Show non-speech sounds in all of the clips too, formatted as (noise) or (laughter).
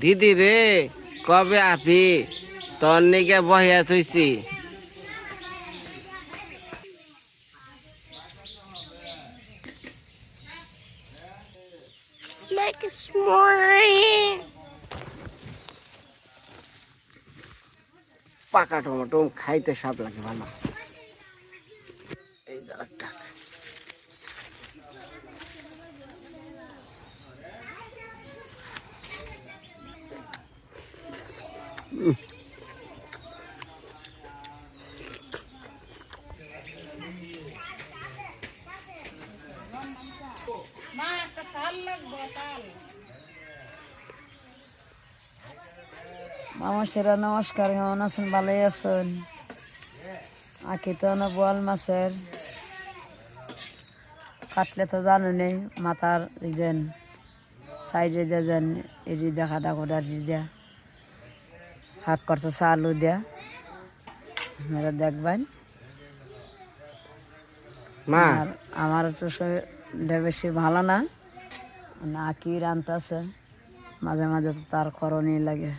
দিদি রে কবে আপি তোর নিকে বহিয়া থইছি। A s'more. পাকা টমেটো খাইতে স্বাদ লাগে ভালো এই একটা আছে। মানুষেরা নমস্কার কেমন আছেন? ভালোই আছেন? আঁকি তো না বোয়াল মাছের। কাটলে তো জানো নেই মাথার দিলেন সাইডে দিয়ে যান এটি দেখা দেখো ডাটি দিয়া। হাক করতেছে আলু দিয়া। আপনারা দেখবেন। আর আমার তো শরীরটা বেশি ভালো না। নাকি রানতেছে? মাঝে মাঝে তো তার করণই লাগে।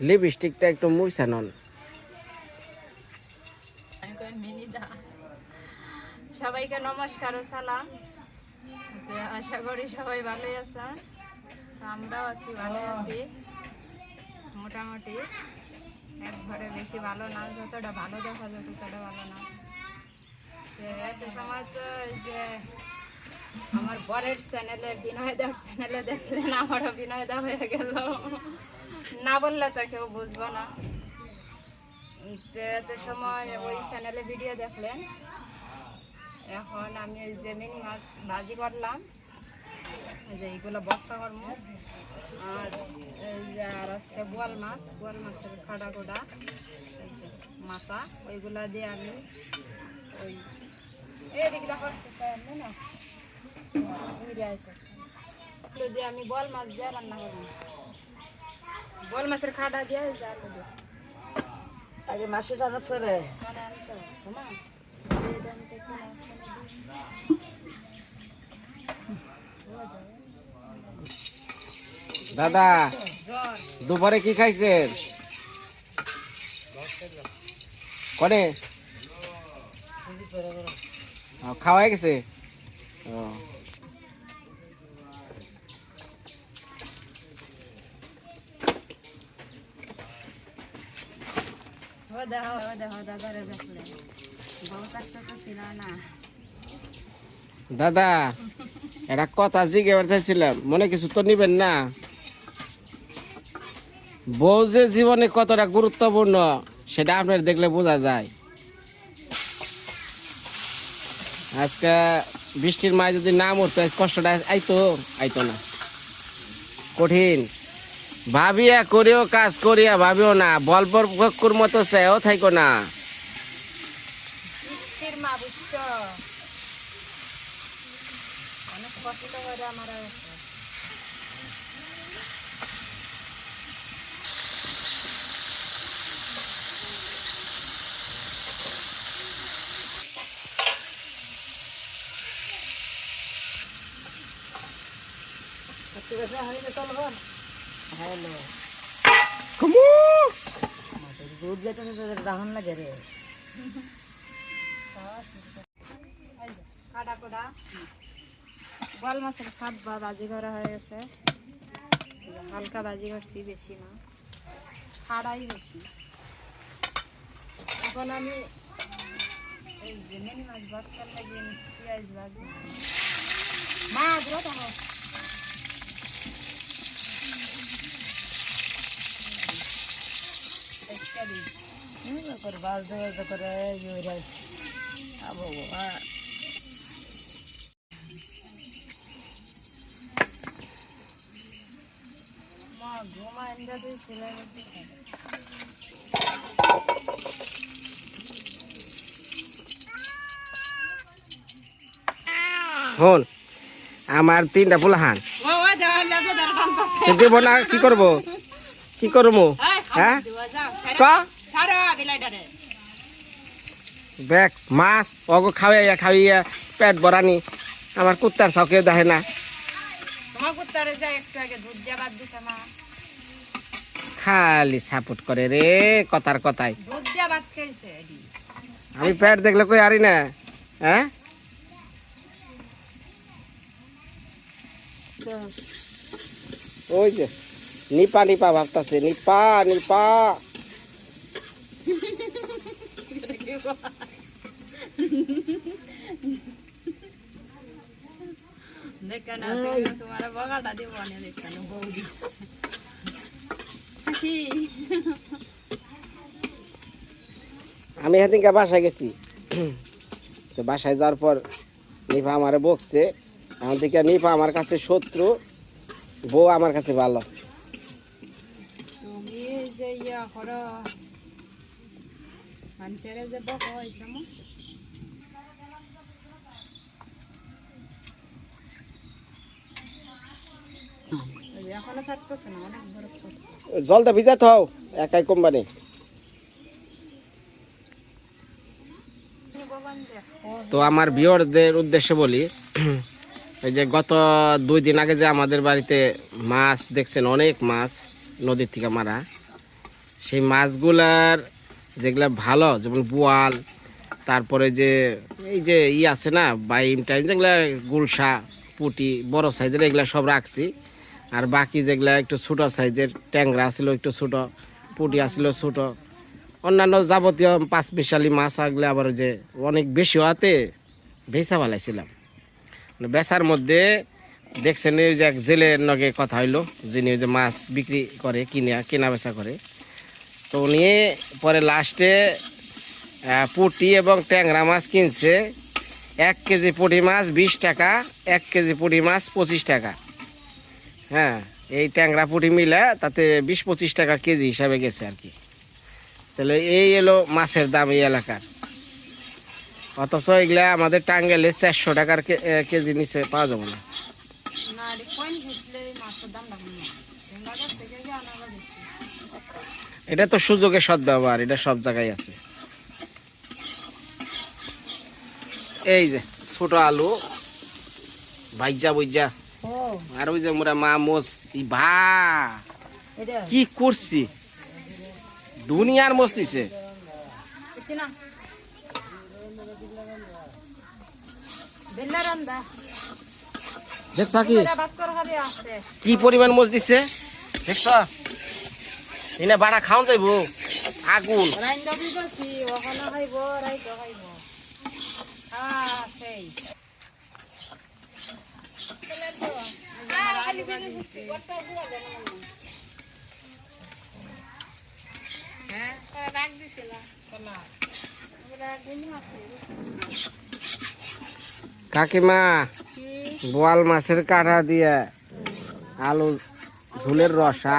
লিপস্টিকটা একটু মুছা নন। সবাইকে নমস্কার ও সালাম। আশা করি সবাই ভালোই আছে। আমরাও আছি ভালো আছি। মোটামুটি একবারে বেশি ভালো না যতটা ভালো দেখা যায় ততটা ভালো না। তো এত সময় তো এই যে আমার বরের চ্যানেলে বিনয়দার চ্যানেলে দেখলেন, আমারও বিনয়দা হয়ে গেল। না বললে তো কেউ বুঝব না। এত সময় ওই চ্যানেলে ভিডিও দেখলেন। এখন আমি ওই যে মিনি মাছ ভাজি করলাম। যে এইগুলো বস্তা করব আর আর হচ্ছে বোয়াল মাছ, বোয়াল মাছের এই যে মাথা, ওইগুলা দিয়ে আমি ওই এদিকটা করতে চাই না দিয়ে আমি বল মাছ দিয়ে রান্না করব বল মাছের খাড়া দিয়ে যে আগে মাসিটা যাচ্ছে রে মানে? দাদা দুপুরে কি খাইছেন? কনে? ও, খাওয়া হয়ে গেছে? ও। না। দাদা, একটা কথা জিজ্ঞে চাইছিলাম মনে কিছু তো নিবেন না? বউ যে জীবনে কতটা গুরুত্বপূর্ণ, সেটা আপনার দেখলে বোঝা যায়। আজকে বৃষ্টির মায় যদি না মরতো কষ্টটা আইতো আইতো না। কঠিন। ভাবিয়া করিও, কাজ করিয়া ভাবিও না। বলপর ভক্ষুর মতো চেয়েও থাইকো না। বৃষ্টির মা, বুঝছ? অনেক কষ্ট করে আমার আছে হ্যালো কমু! দুধ যেতে তোদের রাহন লাগে রে কাটা কোটা বল মাছের সাত বা বাজি করা হয়ে গেছে হালকা বাজি করছি বেশি না খাড়াই বেশি এখন আমি এই যে মিনি মাছ ভর্তার লাগিয়ে পেঁয়াজ ভাজি মাছ দেখো হল আমার তিনটা ফুল হান। কি করব? কি করব? হ্যাঁ? দেখ মাছ অগো খাওয়াইয়া খাওয়াইয়া পেট ভরানি। আমার কুত্তার ছাও কেউ দেখে না। খালি সাপোর্ট করে রে কথার খাইছে আমি পেট দেখলে কই আরি না? হ্যাঁ? ওই যে। নিপা নিপা ভাবতাছে নিপা নিপা। আমি সেদিনকে বাসায় গেছি। তো বাসায় যাওয়ার পর নিপা আমার বকছে। এখন থেকে নিপা আমার কাছে শত্রু বউ আমার কাছে ভালো। মানুষের যে বক করছে জলটা ভিজাতে হও, একাই কোম্পানি। তো আমার বিয়রদের উদ্দেশ্যে বলি, (clears throat) এই যে গত দুই দিন আগে যে আমাদের বাড়িতে মাছ দেখছেন, অনেক মাছ নদীর থেকে মারা। সেই মাছগুলার যেগুলা ভালো, যেমন বোয়াল, তারপরে যে এই যে ই আছে না, বাইম টাইম, যেগুলো গুলশা, পুটি, বড় সাইজের এগুলো সব রাখছি। আর বাকি যেগুলা একটু ছোটো সাইজের, ট্যাংরা ছিল একটু ছোটো, পুটি আসছিল ছোটো। অন্যান্য যাবতীয় পাঁচ বিশালি মাছ আগলে আবার ওই যে অনেক বেশি হওয়াতে ভেসা ফেলাইছিলাম। মানে বেচার মধ্যে দেখছেন এই যে এক জেলের নগে কথা হইল, যিনি ওই যে মাছ বিক্রি করে, কিনে, কেনা বেচা করে। তো উনি পরে লাস্টে পুটি এবং ট্যাংরা মাছ কিনছে। এক কেজি পুঁটি মাছ বিশ টাকা, এক কেজি পুঁটি মাছ পঁচিশ টাকা। হ্যাঁ এই ট্যাংরা পুঁটি মিলে তাতে বিশ পঁচিশ টাকা কেজি হিসাবে গেছে আর কি। তাহলে এই এলো মাছের দাম এই এলাকার। অথচ এগুলা আমাদের টাঙ্গেলে চারশো টাকার কেজি নিচে পাওয়া যাবে না না রে কইন ঘুরলে মাছের দাম রাখুন না বাজার থেকে যে আনা লাগে এটা তো সুযোগের সদ্ব্যবহার এটা সব জায়গায় আছে। এই যে ছোট আলু ভাইজা বুইজা। ও। আর ওই যে মোরা মা মোস ই ভা কি করছি? দুনিয়ার মোস নিছে রান্দা। দেখছ কি? কি পরিমাণ মোষ দিছে? দেখছ? এনে বাড়া খাওয়া যাইব আগুন। রান্দা দিবছি ওখানে খাইব রাইতো খাইব সেই রাখ দিছিলাম কাকিমা বোয়াল মাছের কাঁটা দিয়ে আলু ঝুলের রসা।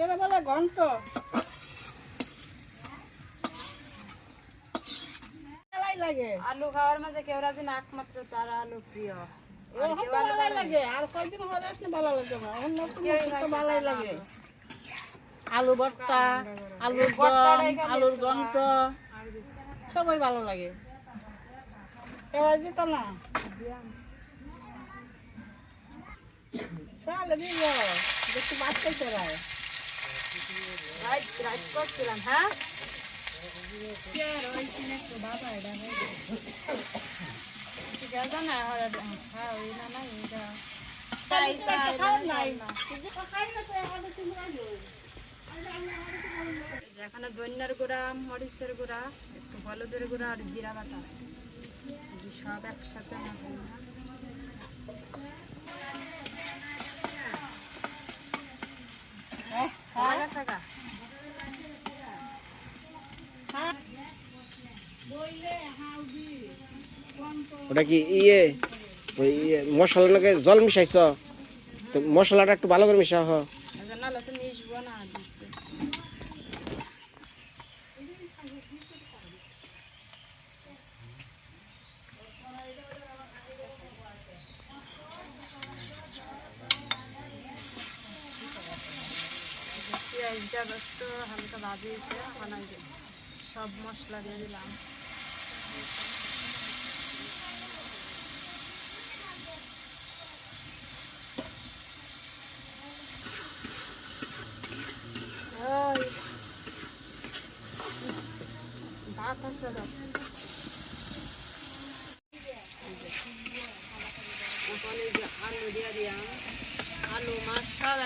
ঘন্ট এটা বলে ঘন্ট। লাগে। আলু খাওয়ার মাঝে কেউ রাজি না একমাত্র তারা আলু প্রিয়। আলু ভর্তা আলুর আলুর সবাই ভালো লাগে। এবার দিত না? দেখতে বাচ্চাই তোরায় করছিলাম হ্যাঁ এখানে ধন্যার গুঁড়া, মরিচের গুঁড়া, একটু হলুদের গুঁড়া আর জিরা বাটা। সব একসাথে না হয় না। হয়ে গেছে গা? ওটা কি ইয়ে? ওই ইয়ে মশলা নাকি জল মিশাইছ? তো মশলাটা একটু ভালো করে মিশা হ এই জন্য আলো তো মিশবো না দিচ্ছে। মাছটা একটু হালকা ভাজিয়েছে এখন এই যে সব মশলা দিয়ে দিলাম ওই ভাত আসে দাও এখন এই যে আলু দিয়ে আলু মাছ সব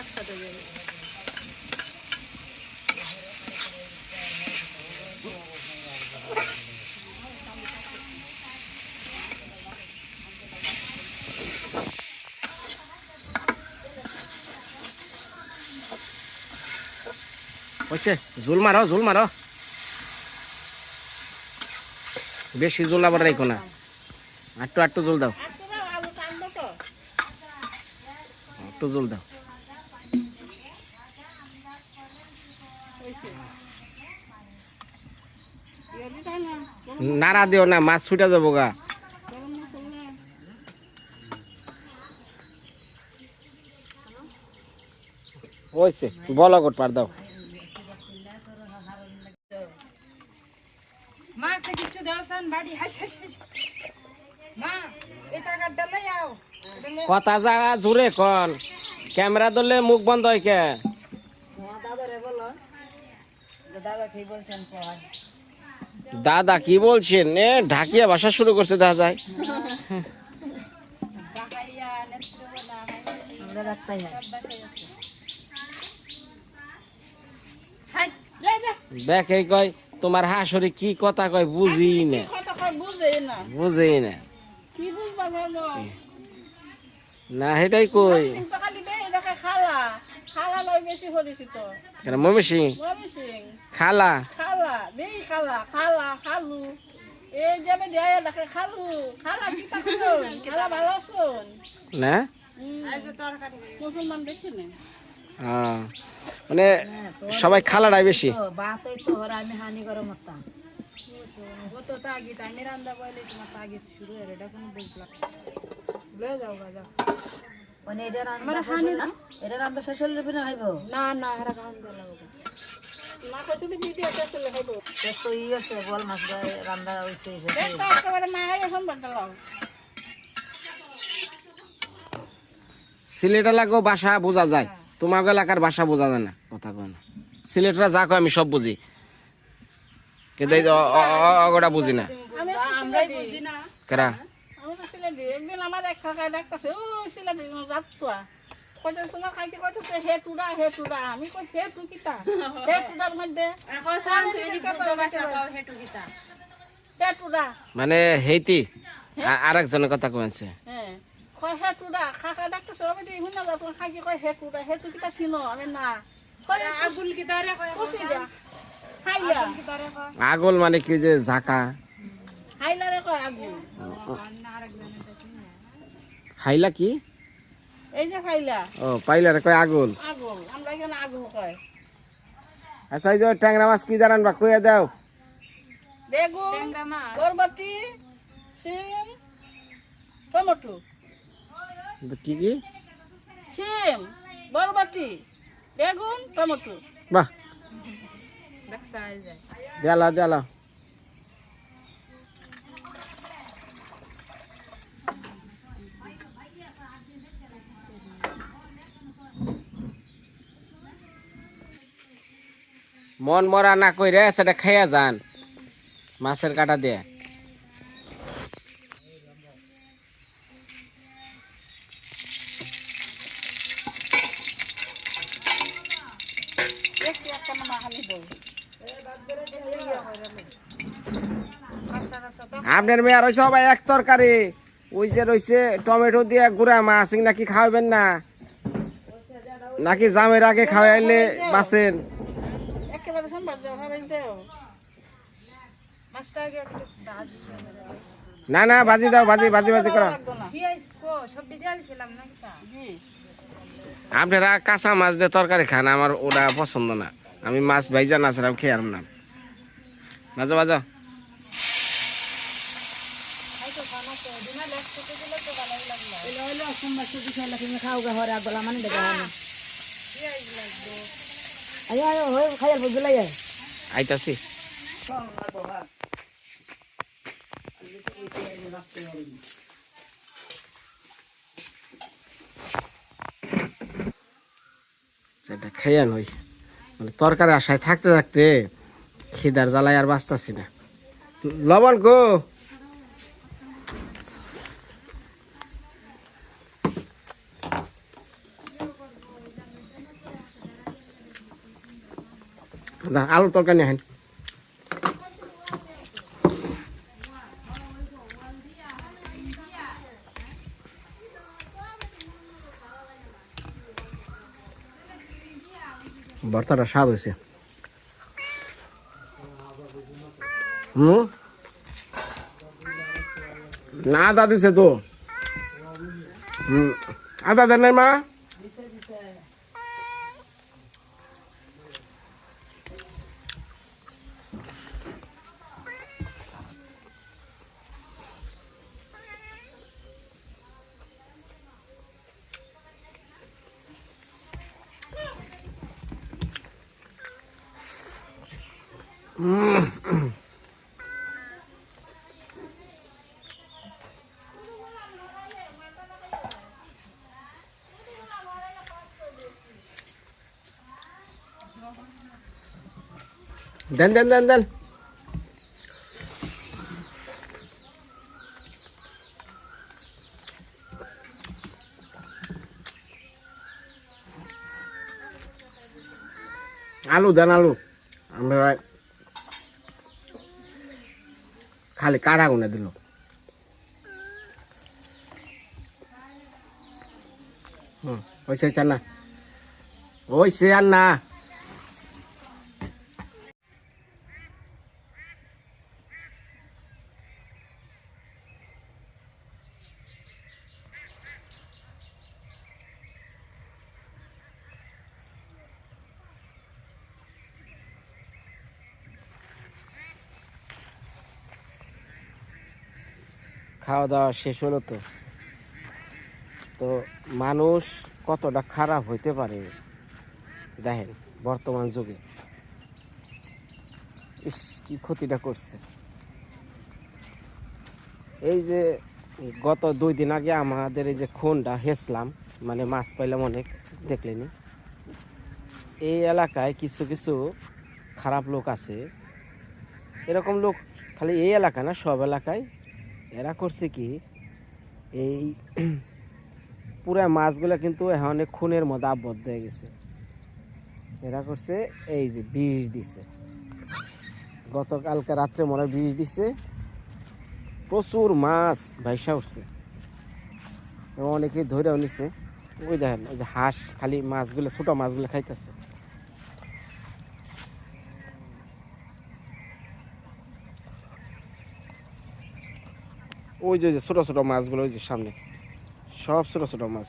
ঝুল মারো ঝুল মারো। বেশি ঝুল আবার রাখো না। আটটু আটটু ঝুল দাও। একটু ঝুল দাও। নাড়া দিও না, মাছ ছুটে যাব গা। ওইছে বলো গোট পার দাও মা একটা কিছু দেওয়ান বাড়ি হাস হাস হাস মা এই টাকাটা লই আও কথা জায়গা জোরে কন। ক্যামেরা ধরলে মুখ বন্ধ হয় কে? দাদা কি বলছেন? এ ঢাকিয়া ভাষা শুরু করছে দেখা যায়। দেখে কয় তোমার হাসরে কি কথা কয় বুঝি না। বুঝেই না। কি বুঝবা না সেটাই কই? খালি খালা। খালা লই বেশি কেন মমি সিং খালা? খালা খালা খালা খালু। এই যে আমি দেয় দেখে খালু। খালা কি শুন খালা ভালো শুন না? এই মুসলমান বেশি নেই মানে সবাই খালাটাই বেশি? তো বাতই তো আমি হানি করে মতাম ও তো তাগিদ আমি বলে তোমার তাগিদ শুরু হয়ে এটা কোনো বুঝলাম লয়ে যাও গা যাও। মানে এটা রান্না শেষ না এটা রান্না শেষ হইলে বিনা খাইব না না হারা খাওয়ান দিয়ে লাগবে। মা কইছিল ভিডিও করছিল হইব। তো ই আছে বল মাছ রান্না হইছে এই তো একেবারে মা হাই এখন বাদলাম সিলেট এলাকাও ভাষা বোঝা যায়। তোমার এলাকার ভাষা বোঝা যায় না কথা কয় না। সিলেটরা যা কয় আমি সব বুঝি। কিন্তু এই অগটা বুঝি না। কেরা একদিন আমার এক কাকা ডাকতেছে ও সিলেটি যাত তো কইতে তোমার খাইতে কইতে হে টুডা হে টুডা। আমি কই হে টু কিতা হে টুডার মধ্যে এখন সান হে টুডা। মানে হেইতি আ- আর একজনের কথা কয়েছে হ্যাঁ কয় হে টুডা কাকা ডাকতেছে আমি তো শুনা যা তোমার খাইতে কয় হে টুডা হে টু কিতা চিনো? আমি না। আগুল রে কয় আগল মানে কি যে ঝাঁকা? হাইলা কয় আগু হাইলা কি? এই যে হাইলা। ও পাইলারে কয় আগল। আগুল আমরা এখানে আগুল কয়। আচ্ছা এই যে ট্যাংরা মাছ কি জানান বা কইয়া দাও। বেগুন ট্যাংরা মাছ। বরবটি সিম টমেটো। কি কি? সিম বরবটি বেগুন টমেটো। বাহ। দেলা দেলা। মন মরা না কইরে সেটা খাইয়া যান। মাছের কাটা দিয়ে একটু একটা মামা হানি বল আপনার মেয়ে রয়েছে সবাই এক তরকারি। ওই যে রয়েছে টমেটো দিয়ে গুড়া মাছ নাকি খাওয়াবেন না? নাকি জামের আগে খাওয়াইলে বাঁচেন? ভাজি না না ভাজি দাও ভাজি ভাজি ভাজি করো। আপনারা কাঁচা মাছ দিয়ে তরকারি খান আমার ওটা পছন্দ না। আমি মাছ ভাইজা না খেয়ে আরাম না। বাজো বাজো এলে হইল খাও গা, হরে মানে সেটা মানে তরকারি আশায় থাকতে থাকতে খিদার জ্বালায় আর বাঁচতাছি না। লবণ গো না, আলু তরকারি নেন। ভর্তাটা স্বাদ হয়েছে। না আদা দিছে তো। আদা দেন নাই মা। দেন দেন দেন দেন আলু দেন আলু আমরা খালি কারা গুনে দিল। হুম ওইসে চান না। ওইসে আর না। খাওয়া দাওয়া শেষ হলো তো। তো মানুষ কতটা খারাপ হইতে পারে, দেখেন বর্তমান যুগে। ইস, কি ক্ষতিটা করছে। এই যে গত দুই দিন আগে আমাদের এই যে খুনটা হেসলাম মানে মাছ পাইলাম অনেক, দেখলেনি। এই এলাকায় কিছু কিছু খারাপ লোক আছে। এরকম লোক খালি এই এলাকা না, সব এলাকায় এরা করছে কি, এই পুরা মাছগুলো কিন্তু এখন খুনের মধ্যে আবদ্ধ হয়ে গেছে। এরা করছে, এই যে বিষ দিছে। গতকালকে রাত্রে মনে বিষ দিছে। প্রচুর মাছ ভাইসা উঠছে। অনেকে ধরেও নিছে। ওই দেখেন, ওই যে হাঁস খালি মাছগুলো, ছোট মাছগুলো খাইতেছে। ওই যে ছোট ছোট মাছগুলো, ওই যে সামনে। সব ছোট ছোট মাছ।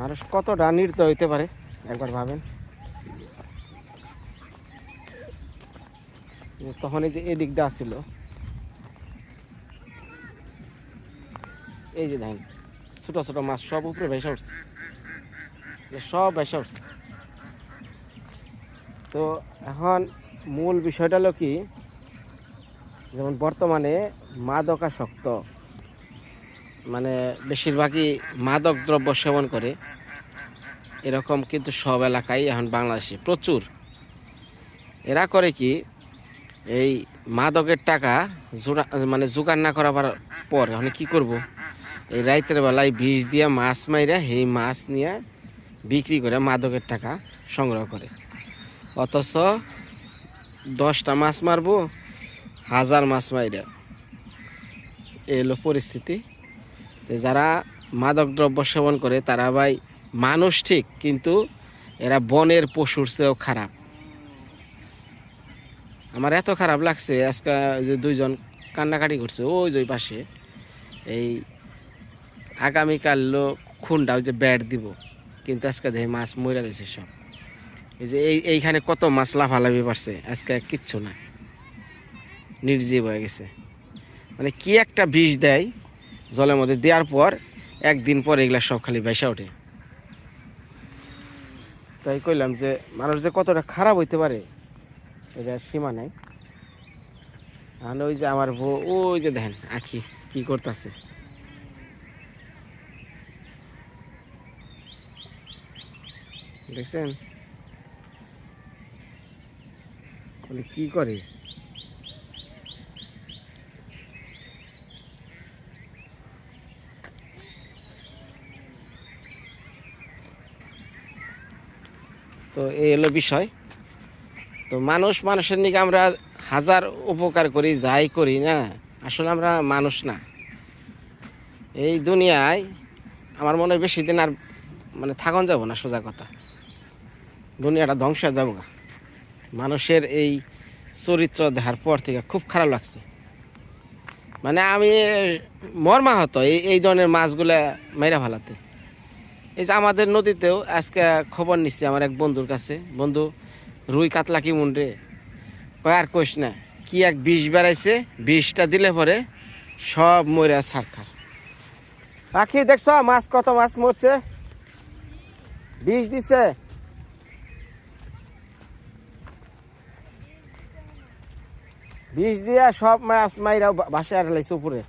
মানুষ কতটা নির্ত হইতে পারে, একবার ভাবেন? তখন এই যে এদিকটা আসছিল এই যে দেখেন, ছোট ছোট মাছ সব উপরে ভেসে উঠছে। সব ভেসে উঠছে। তো এখন মূল বিষয়টা হলো কি যেমন বর্তমানে মাদকাসক্ত মানে বেশিরভাগই মাদক দ্রব্য সেবন করে, এরকম কিন্তু সব এলাকায় এখন বাংলাদেশে প্রচুর। এরা করে কি, এই মাদকের টাকা জোড়া মানে জোগাড় না করার পর এখন কি করব? এই রাইতের বেলায় বিষ দিয়ে মাছ মাইরা সেই মাছ নিয়ে বিক্রি করে মাদকের টাকা সংগ্রহ করে। অথচ দশটা মাছ মারবো হাজার মাছ মাইরা। হলো পরিস্থিতি। যারা মাদক দ্রব্য সেবন করে, তারা ভাই মানুষ ঠিক, কিন্তু এরা বনের পশুর চেয়েও খারাপ। আমার এত খারাপ লাগছে, আজকে যে দুইজন কান্নাকাটি করছে, ওই যে পাশে। এই আগামীকাল খুনটা, ওই যে ব্যাট দিব। কিন্তু আজকে দেখে মাছ মরে রয়েছে সব। এই যে এই, এইখানে কত মাছ লাফালাফি পারছে আজকে কিচ্ছু না। নির্জীব হয়ে গেছে। মানে কি একটা বিষ দেয় জলের মধ্যে দেওয়ার পর একদিন পর এগুলা সব খালি বেসা ওঠে। তাই কইলাম যে মানুষ যে কতটা খারাপ হইতে পারে, এটা সীমা নাই। ওই যে আমার বউ, ওই যে দেখেন আখি কি করতেছে। দেখছেন? কি করে? তো এই হলো বিষয়। তো মানুষ মানুষের নিকে আমরা হাজার উপকার করি, যাই করি না, আসলে আমরা মানুষ না। এই দুনিয়ায় আমার মনে হয় বেশি দিন আর মানে থাকন যাব না, সোজা কথা। দুনিয়াটা ধ্বংস হয়ে যাব গা। মানুষের এই চরিত্র দেখার পর থেকে খুব খারাপ লাগছে। মানে আমি মর্মাহত এই এই ধরনের মাছগুলা মেরা ফেলাতে। এই যে আমাদের নদীতেও আজকে খবর নিচ্ছি আমার এক বন্ধুর কাছে। বন্ধু, রুই কাতলা কি মুন্ডে? কয়, আর কইস না, কি এক বিষ বেড়াইছে, বিষটা দিলে পরে সব মরে সারখার পাখি দেখছ, মাছ কত মাছ মরছে? বিষ দিছে। বিষ দিয়া সব মাছ মাইরা বাসায় আর লাইছে উপরে।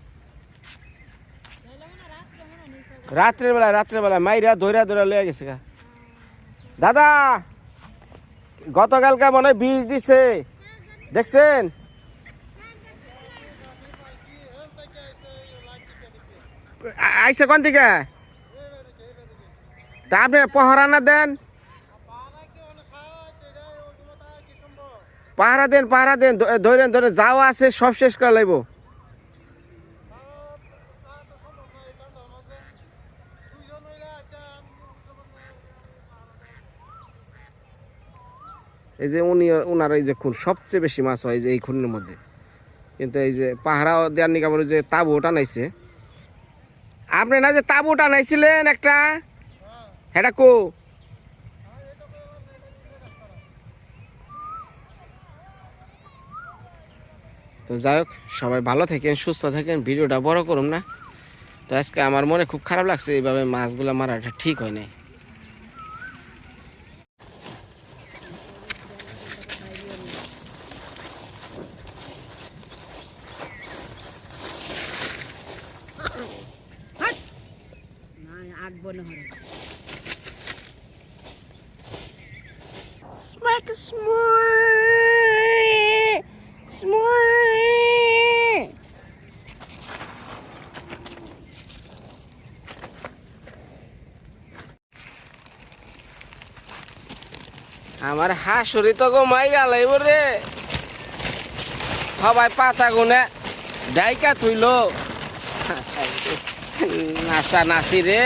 রাত্রের বেলা রাত্রের বেলা মাইরা ধৈরা ধৈরা লয়ে গেছে গা। দাদা, গতকালকে মনে বিষ দিছে। দেখছেন? আইসে কোন থেকে তা আপনি পহরা না দেন? পাহারা দেন পাহারা দেন ধরেন ধরে যাওয়া আছে, সব শেষ করা লাইব এই যে উনি ওনার এই যে খুন, সবচেয়ে বেশি মাছ হয় যে এই খুনের মধ্যে। কিন্তু এই যে পাহারা দেওয়ার নিকা বলে যে তাবু টানাইছে। আপনি না যে তাবু টানাইছিলেন একটা? হেটা কো? তো যাই হোক, সবাই ভালো থাকেন, সুস্থ থাকেন, ভিডিওটা বড় করুন না। তো আজকে আমার মনে খুব খারাপ লাগছে এইভাবে মাছগুলো মারাটা ঠিক হয় নাই। আমার হাসুরি তো গো মাইরা লাইব রে। সবাই পাতা গুনে ডাইকা থইল। নাচা নাচি রে।